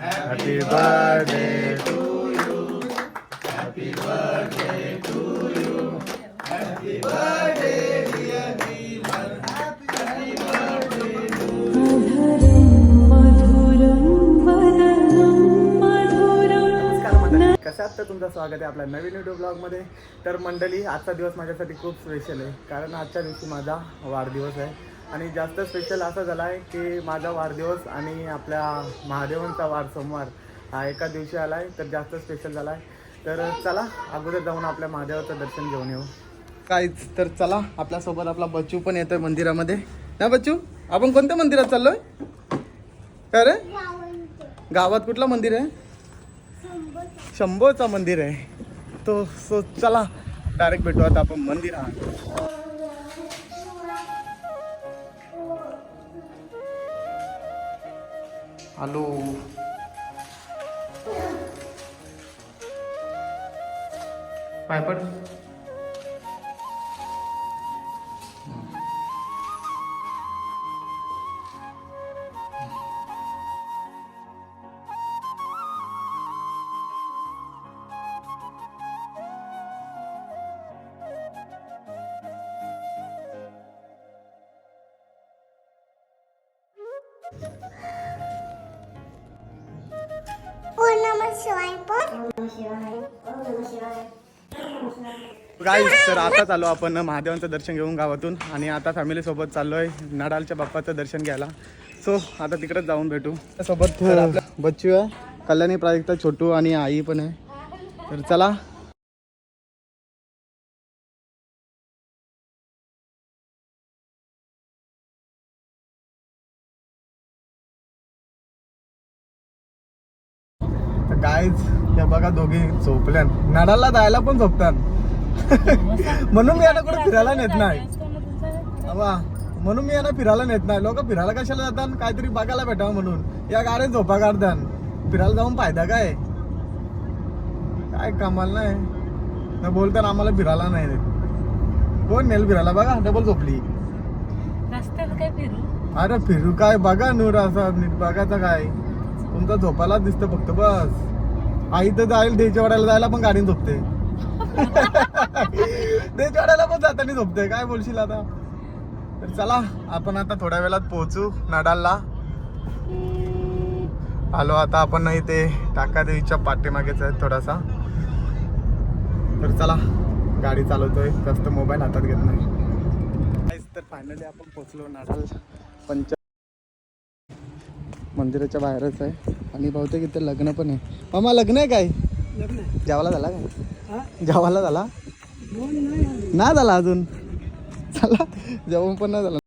Happy birthday to you happy birthday to you happy birthday नमस्कार मंडळी कसं आहात तर तुमचं स्वागत आहे आपल्या नवीन व्हिडिओ ब्लॉगमध्ये तर मंडळी आजचा दिवस माझ्यासाठी खूप स्पेशल आहे. कारण आजच्या दिवशी माझा वाढदिवस आहे. आणि जास्त स्पेशल असा झाला आहे की माझा वाढदिवस आणि आपल्या महादेवांचा वार सोमवार हा एका दिवशी आला आहे तर जास्त स्पेशल झाला आहे. तर चला अगोदर जाऊन आपल्या महादेवाचं दर्शन घेऊन येऊ. काहीच तर चला आपल्यासोबत आपला बच्चू पण येतोय मंदिरामध्ये. ना बच्चू आपण कोणत्या मंदिरात चाललोय? काय रे? गावात कुठलं मंदिर आहे? शंभोचा मंदिर आहे. तो सो चला डायरेक्ट भेटू आता आपण मंदिरात. हॅलो. पाय गाईज तर आता चाललो आपण महादेवांचं दर्शन घेऊन गावातून आणि आता फॅमिली सोबत चाललोय नाडालच्या बाप्पाचं दर्शन घ्यायला. सो आता तिकडेच जाऊन भेटू. सोबत बच्चू आहे कल्याणी प्राजक्ता छोटू आणि आई पण आहे. तर चला. गाईज हे बघा दोघे झोपल्यान नाडाला जायला पण झोपतात. म्हणून मी यांना कुठे फिरायला नेत नाही. अवा म्हणून मी यांना फिरायला नेत नाही. लोक फिरायला कशाला जातात? काहीतरी बघायला भेटावं म्हणून. या गाड्यात झोपा काढतात. फिरायला जाऊन फायदा काय? काय कमाल नाही. न बोलताना आम्हाला फिरायला नाही कोण नेल फिरायला? बघा डबल झोपली. रस्त्यात काय फिरू? अरे फिरू काय? बघा नूर असं नीट बघायचं काय? तुमचा झोपायला दिसतं फक्त बस. आई तर जाईल देच्या वाड्याला जायला पण गाडीने झोपते. ते वाड्याला पण जाताना झोपते काय बोलशील आता? तर चला आपण आता थोड्या वेळात पोहोचू नडालला. आलो आता आपण इथे टाका देवीच्या पाठीमागेच आहे थोडासा. तर चला गाडी चालवतोय. जास्त मोबाईल हातात घेत नाही. तर फायनली आपण पोहोचलो नाडाल पंच मंदिराच्या बाहेरच आहे. आणि बहुतेक इथे लग्न पण आहे. मामा लग्न आहे काय? जेवायला झाला काय? जेवायला झाला. नाही झाला अजून. चला जेवण पण नाही झालं.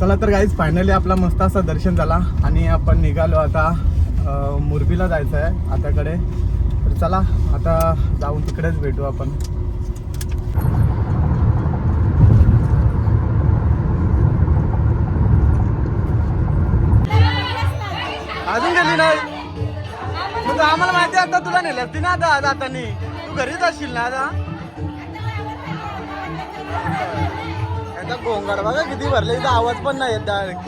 चला तर गाईज फायनली आपला मस्त असा दर्शन झाला आणि आपण निघालो आता मुरबीला जायचं आहे आताकडे. तर चला आता जाऊन तिकडेच भेटू आपण. अजून गेली नाही. मग आम्हाला माहिती आहे आता तुला नेलं ती ना आता जातानी तू घरीच असशील ना आता? आता गोंगाड बघा किती भरले इथं आवाज पण नाही येत direct.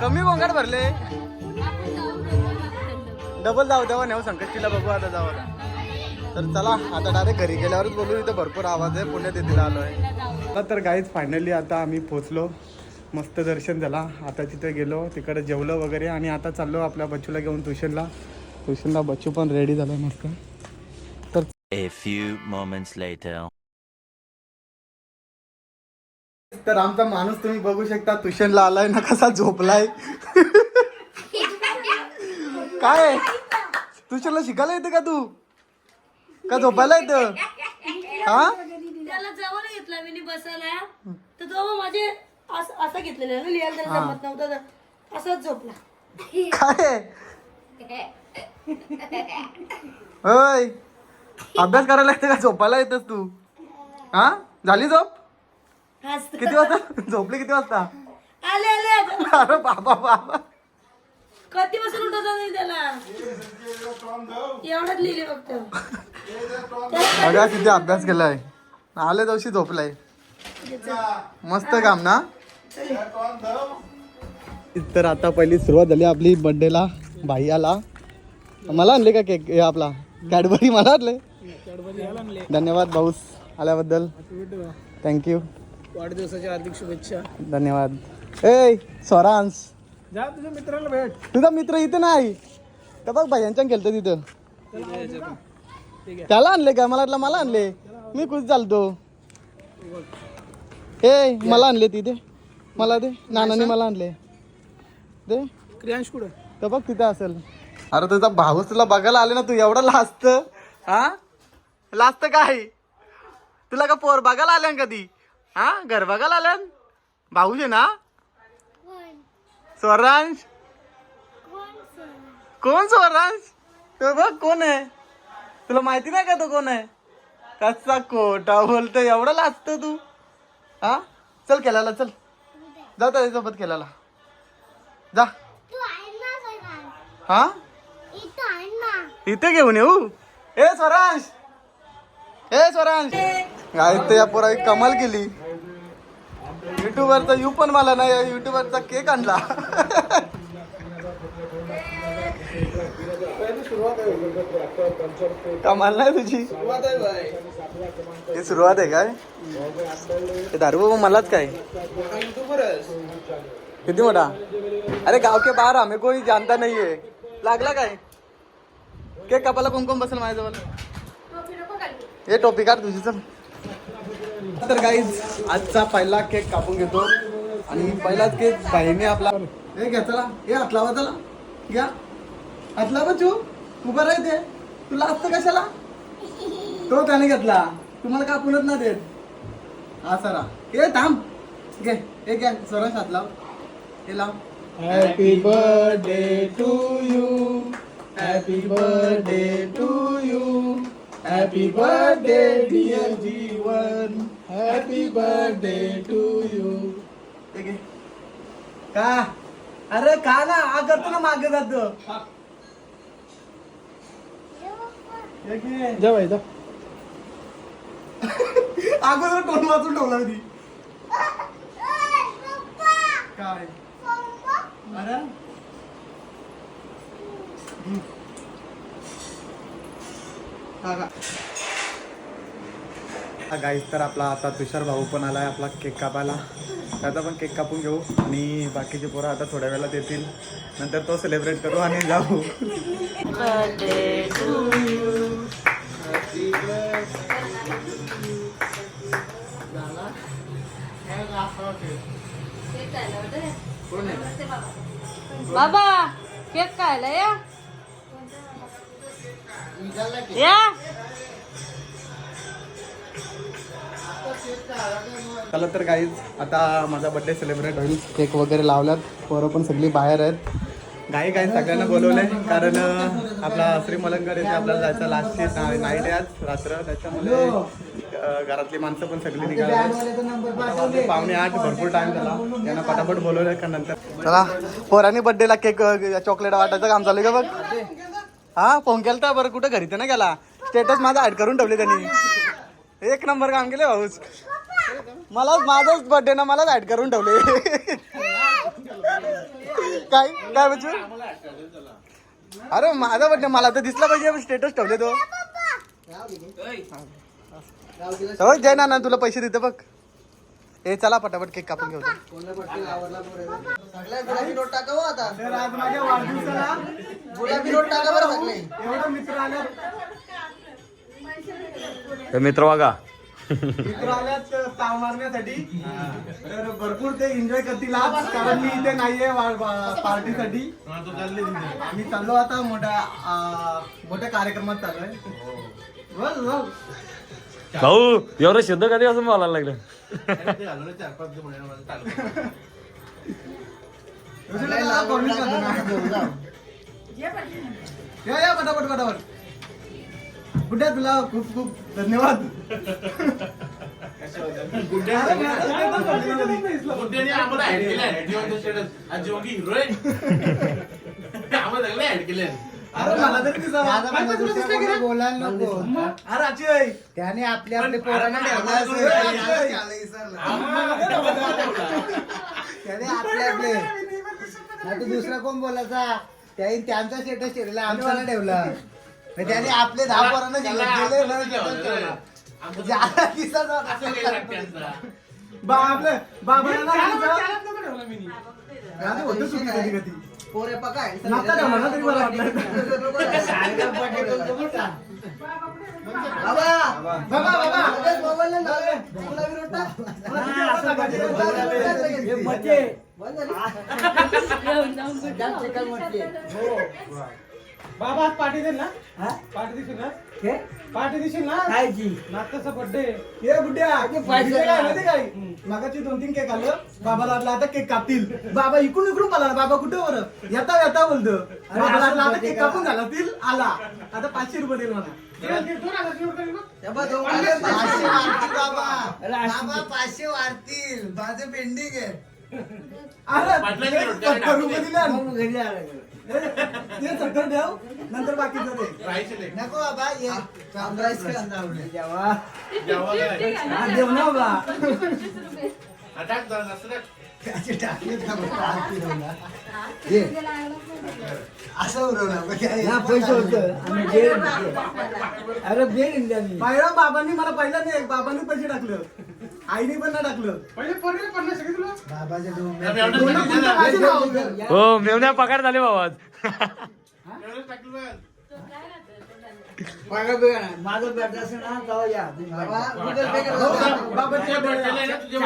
कमी गोंगाट भरले. डबल जाऊ द्यावा हो, नेऊ हो, संकष्टीला बघू आता जाऊ तर चला आता डायरेक्ट घरी गेल्यावरच बोलू इथं भरपूर आवाज आहे पुण्यात येथील आलो आहे तर गाईज फायनली आता आम्ही पोचलो मस्त दर्शन झाला. आता तिथे गेलो तिकडे जेवलो वगैरे आणि आता चाललो आपल्या बच्चूला घेऊन ट्युशनला. ट्युशनला बच्चू पण रेडी झाला मस्त. तर तर आमचा माणूस तुम्ही बघू शकता ट्युशनला आलाय ना कसा झोपलाय. काय? ट्युशनला शिकायला येते का तू? का झोपायला येतं? हा? त्याला जवळ घेतला मी बसायला. तर तो मग माझे असं असं घेतलेलं ना लिहायला त्याला जमत नव्हतं तर असंच झोपला. काय? होय अभ्यास करायला लागते का? झोपायला येतस तू? हा? झाली झोप? किती वाजता? झोपली किती वाजता? आले आले. अरे बाबा बाबा. कधी बसून उठवत नाही त्याला? एवढंच लिहिले फक्त. बघा किती अभ्यास केलाय. आले दिवशी झोपलाय. मस्त काम ना? तर आता पहिली सुरुवात झाली आपली बर्थडेला भाई आला मला आणले का केक हे आपला. कॅडबरी मला आणले? धन्यवाद भाऊस आल्याबद्दल. थँक्यू वाढदिवसाच्या हार्दिक शुभेच्छा. धन्यवाद. ए स्वरांश. जा तुझ्या मित्राला भेट. तुझा मित्र इथं नाही. तर बघ भाई गेलतो तिथं. त्याला आणले का? मला वाटलं मला आणले. मी खुश चालतो ए मला आणले तिथे मला दे. नानाने मला आणले. दे. क्रियांश कुठं? तर बघ तिथे असेल. अरे तुझा भाऊस तुला बघायला आले ना तू? एवढं लाजत? हा? लाजत काय? तुला का पोर बघायला आल्यान कधी हा घर बघायला आल्यान आहे ना? स्वरांश? कोण स्वरांश? तो बघ कोण आहे? तुला माहिती नाही का तो कोण आहे? कसा खोटा बोलतो एवढं लाजतो तू. हा? चल केलाला चल. जा त्याच्यासोबत केलाला जा. हा? इथं घेऊन येऊ? ए स्वरांश! ए स्वरांश! काय तर या पोरा कमाल केली. युट्यूबवरचा यू पण मला नाही युट्यूबवरचा केक आणला. कमाल नाही तुझी? ही सुरुवात आहे काय? हे दारू बाबा मलाच काय? किती मोठा? अरे गाव के बाहेर आम्ही कोणी जानता नाहीये. लागला काय? केक कापायला कोण कोण बसेल माझ्याजवळ. हे टोपी काढ तुझी चल. तर गाईज आजचा पहिला केक कापून घेतो. आणि पहिलाच केक बाईने आपला हे घ्या चला. हे हात लावा चला. घ्या. हात लावा चू. उभं राहते तुला असतं कशाला? तो त्याने घेतला. तुम्हाला कापूनच ना देत. हा सरा. हे थांब. घे. हे घ्या. सरस हात लाव. हे लाव. Happy birthday to you happy birthday to you happy birthday dear Jeevan happy birthday to you का? अरे का ना हा. करतो ना मागे जातो. हे. घे. जा अगोदर टोन वाचून ठेवला होती काय? अरे? गाईस तर आपला आता तुषार भाऊ पण आलाय आपला केक कापायला. त्याचा पण केक कापून घेऊ आणि बाकीचे पोरं आता थोड्या वेळात येतील. नंतर तो सेलिब्रेट करू आणि जाऊ. कोण आहे बाबा केक खायला या. चला तर काहीच आता माझा बड्डे सेलिब्रेट होईल. केक वगैरे लावल्यात. पोरं पण सगळी बाहेर आहेत. काही काही सगळ्यांना बोलवलंय कारण आपला श्री मलंकर येथे आपल्याला जायचं लास्टची नाईट आहे आज रात्र. त्याच्यामुळे घरातली माणसं पण सगळी निघाली. पावणे आठ भरपूर टाइम झाला. त्यांना पटापट बोलवलंय का नंतर चला पोरांनी बड्डेला केक चॉकलेट वाटायचं काम चालू का बघ? हा फोन केलता बरं कुठं घरी? तर ना गेला. स्टेटस माझा ऍड करून ठेवले त्यांनी. एक नंबर काम केले भाऊच मला माझाच बर्थडे ना मलाच ऍड करून ठेवले. काय? काय बच्चू अरे माझा बर्थडे मला तर दिसला पाहिजे स्टेटस ठेवले तो. हो जय ना तुला पैसे देते बघ. ए चला पटापट केक कापून घेऊ तर आज माझ्या वाढदिवसाला एवढा मित्र आल्या मित्र बघा. मित्र आल्यात ताव मारण्यासाठी. तर भरपूर ते एन्जॉय करतील आज कारण मी इथे नाहीये पार्टीसाठी. मी चाललो आता मोठ्या मोठ्या कार्यक्रमात चाललोय. बोल बोल. भाऊ एवढं शुद्ध कधी असं बोलायला लागलं. या या पटापट पटापट गुड्या तुला खूप खूप धन्यवाद गुड्डेने आम्हाला ऍड आज जिवंगी हिरोईन आम्हाला ऍड केले अरे मला तरी दिसा माहिती तुला दिसलं की रे? बोलायला नको. अरे. त्याने आपले आपले पोरांना ठेवला आहे. त्याने आपले आपले नाही तर दुसरा कोण बोलायचा? त्याने त्यांचा स्टेटस ठेवला आमचा नाही ठेवला. मग त्याने आपले दहा पोरांना त्याला दिले आपण status ठेवलं. ठेवला. आता किस्सा झाला. असं काही नाही त्यांचा. बा आपलं बाबाला ना राहते होतं कधी कधी पोरे पकाय. ठेवला ना तरी वाटलं बरं का? बाबा बाबा बाबा लगेच मोबाईल नाही लावले. तुला. हा, हे मच्छे. बंद झाली. जाम चिकन मच्छी. बाबा आज पार्टी देईल ना? हा? पार्टी देशील ना? हे? पार्टी देशील ना? खायची. नात्याचा बर्थडे बुड्या काय काय? मागाची दोन तीन केक आलं बाबाला वाटलं आता केक कापतील. बाबा इकडून इकडून आला बाबा कुठे बरं? येता येता बोलतो. बाबाला वाटलं आता केक कापून झाला तील आला. आता पाचशे रुपये देईल मला. पाचशे वाढतील बाबा. बाबा पाचशे वाढतील. माझं पेंडिंग आहे. अरे ते दिले घरी आलं. ते सत्तर द्याव नंतर बाकीचं दे. राहायचे नाही. नको बाबा ये. राईस जेव्हा. जेव्हा. हा, देव ना बाबा हा, टाक जरा जास्त असं पैसे होतं. अरे बाबांनी मला पहिला नाही बाबांनी पैसे टाकलं. आईने पण नाही टाकलं. बाबाच्या ना. हो मेवण्या पगार झाले बाबा ना.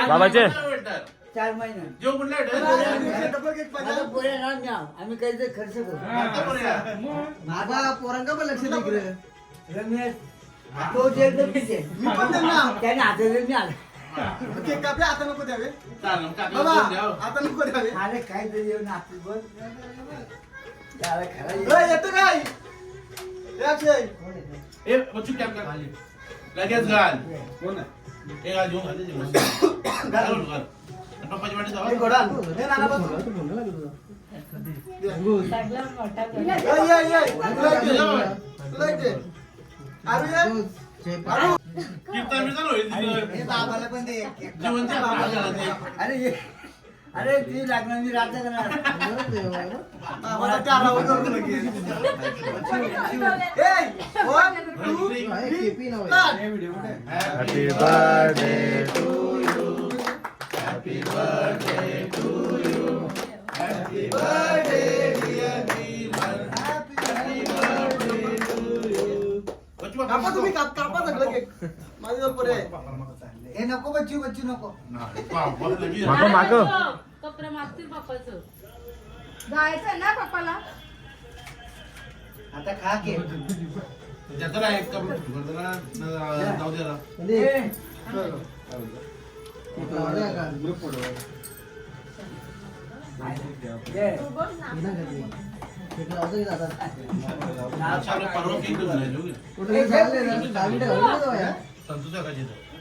बाबाचे. चार महिने जेव कुठला भेटेल? डबल केक पाहिजे. आता पोरे ना न्या. आम्ही काहीतरी खर्च करू. बाबा पोरांका पण लक्ष दे. रमेश तो जेल तर पिते. मी पण त्यांना त्याने हातात मी आला केक कापले आता नको द्यावे चालेल, बाबा. आता नको द्यावे अरे काहीतरी येऊन आपली बोल त्याला खरं ए, येतं काय ए, अक्षय. ए, बच्चू कॅप कर खाली. लगेच घाल हे घाल, घेऊन घाल, ते मस्त. घालून घाल. पप्पाची वाटी घोडा. हे नाना बस. अरे. कीर्तन बिर्तन होईल तिथं. बाबाला ते. अरे ती लागणार मी रात्र करणार. बाबाला त्या Happy birthday कापा तुम्ही काप कापा सगळं केक माझ्यावर पुढे. आहे. हे नको बच्चू बच्चू नको. मागं मागं. कपडे मागतील जायचं ना पप्पाला आता खा के. त्याचं नाही, एक कप- जरा, न- जाऊ दे जरा. ग्रुप फोटो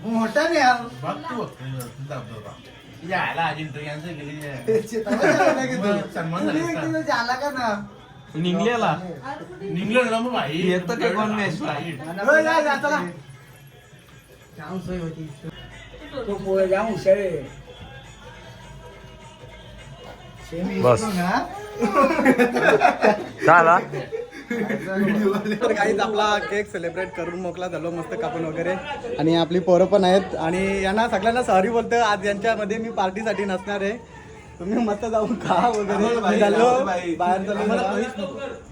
मोठा नाही यार बघ तू बघ, धबधबा. यायला आजी तर यांचं गेली मग सन्मान झाला का? ना निघलेला निघलं ना मग भाई येतं काय कोण नाही? जाम सोय होती तो हुशार बस. झाला? तर काहीच आपला केक सेलिब्रेट करून मोकला झालो मस्त कापून वगैरे. आणि आपली पोरं पण आहेत. आणि यांना सगळ्यांना सॉरी बोलतो आज यांच्यामध्ये मी पार्टीसाठी नसणार आहे. तुम्ही मस्त जाऊन खा वगैरे. चाललो. बाहेर.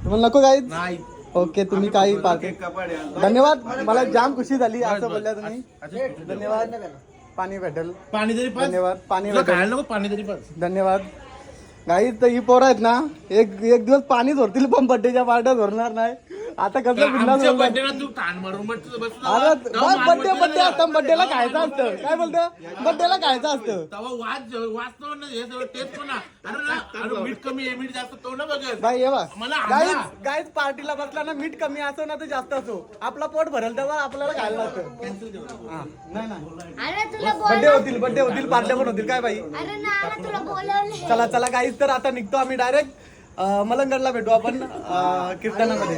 तुम्हाला नको काहीच ओके तुम्ही काही पार्टी धन्यवाद. मला जाम खुशी झाली असं बोलल्या तुम्ही. धन्यवाद. पाणी भेटेल. पाणी तरी पाच. धन्यवाद. पाणी तुला भेटेल. खायला नको पाणी तरी पाच. धन्यवाद. काही तर ही पोरं आहेत ना एक एक दिवस पाणी झोरतील पण बड्डेच्या पार्ट्या झोरणार नाही. आता कसं बिंदास ताण मारून बस बस अरे बड्डे बड्डे असतं बड्डेला खायचं असतं. काय बोलतं? बड्डेला खायचं असतं. तेव्हा वाच वाचतो ना हे सगळं तेच तो ना. अरे ना अरे मीठ कमी आहे मीठ जास्त तो ना बघत. बाई ये बा मला गाईज आणा. गाईज पार्टीला बसला ना मीठ कमी असो ना तर जास्त असो. आपला पोट भरेल तेव्हा आपल्याला खायला लागतं. हा, नाही नाही. अरे तुला बड्डे बोल होतील बड्डे होतील पार्ट्या पण होतील. काय बाई? अरे ना ना तुला बोलवले चला चला गाईज तर आता निघतो आम्ही डायरेक्ट मलंगडला भेटू आपण अं, कीर्तनामध्ये.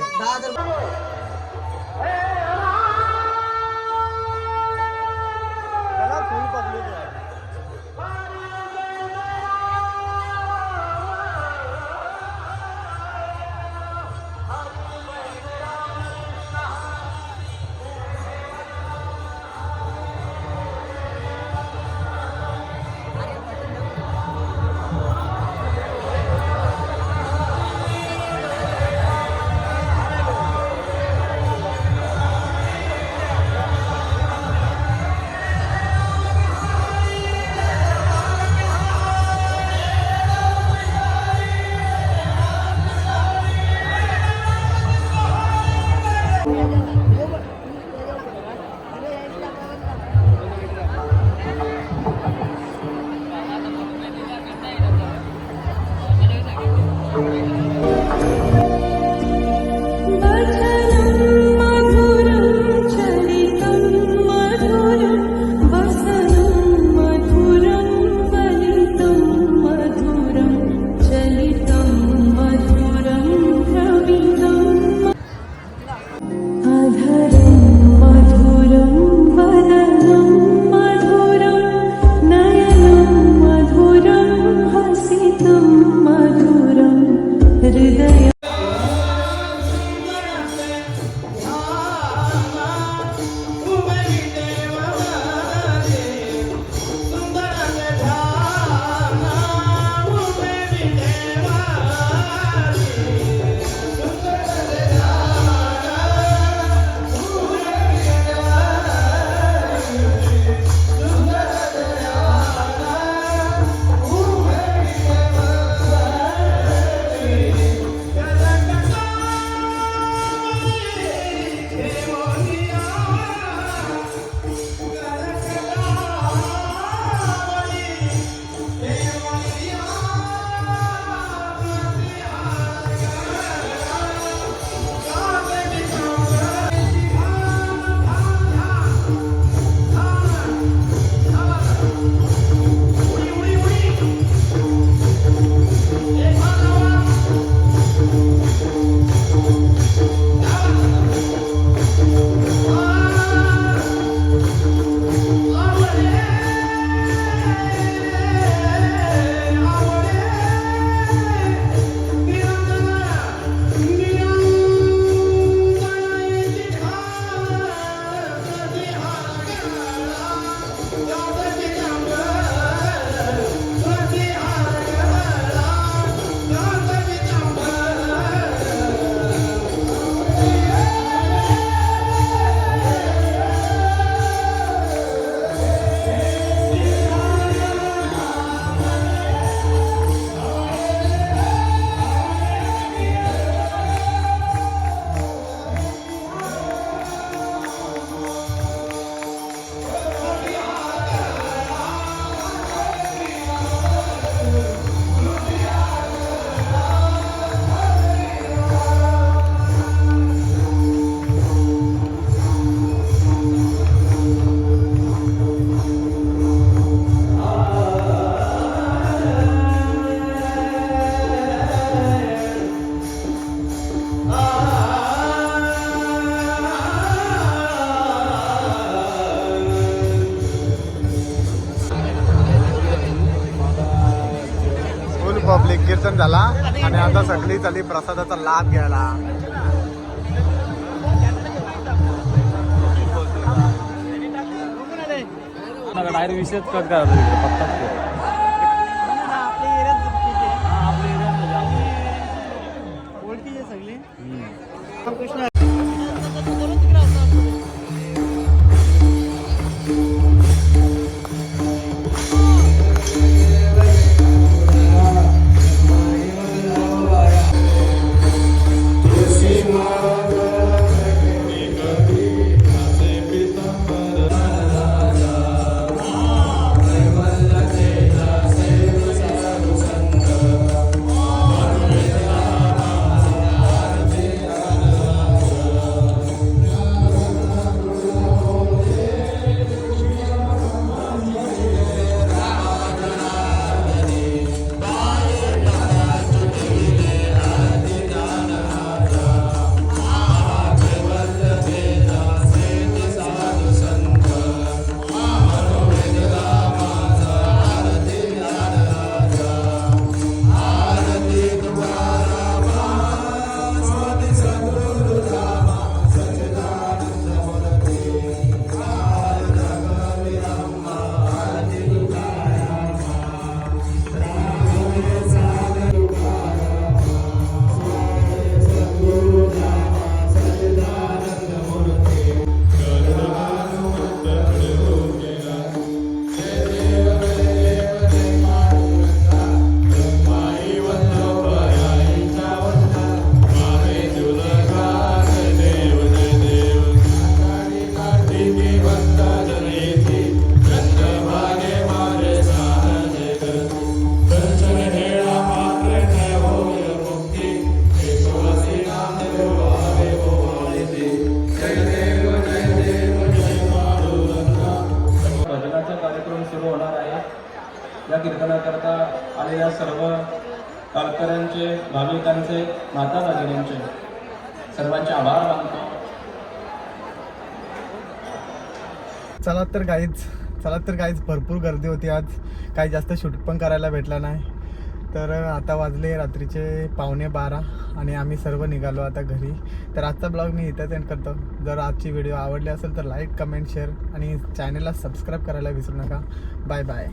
झाला आणि आता सगळी चाली प्रसादाचा लाभ घ्यायला. डायरेक्ट विषयच कट करा तिकडे पत्ताच कर. चला तर काहीच चला तर काहीच भरपूर गर्दी होती आज. काही जास्त शूट पण करायला भेटला नाही. तर आता वाजले रात्रीचे पावणे बारा आणि आम्ही सर्व निघालो आता घरी. तर आजचा ब्लॉग मी इथंच एंड करतो. जर आजची व्हिडिओ आवडली असेल तर लाईक कमेंट शेअर आणि चॅनलला सबस्क्राईब करायला विसरू नका. Bye bye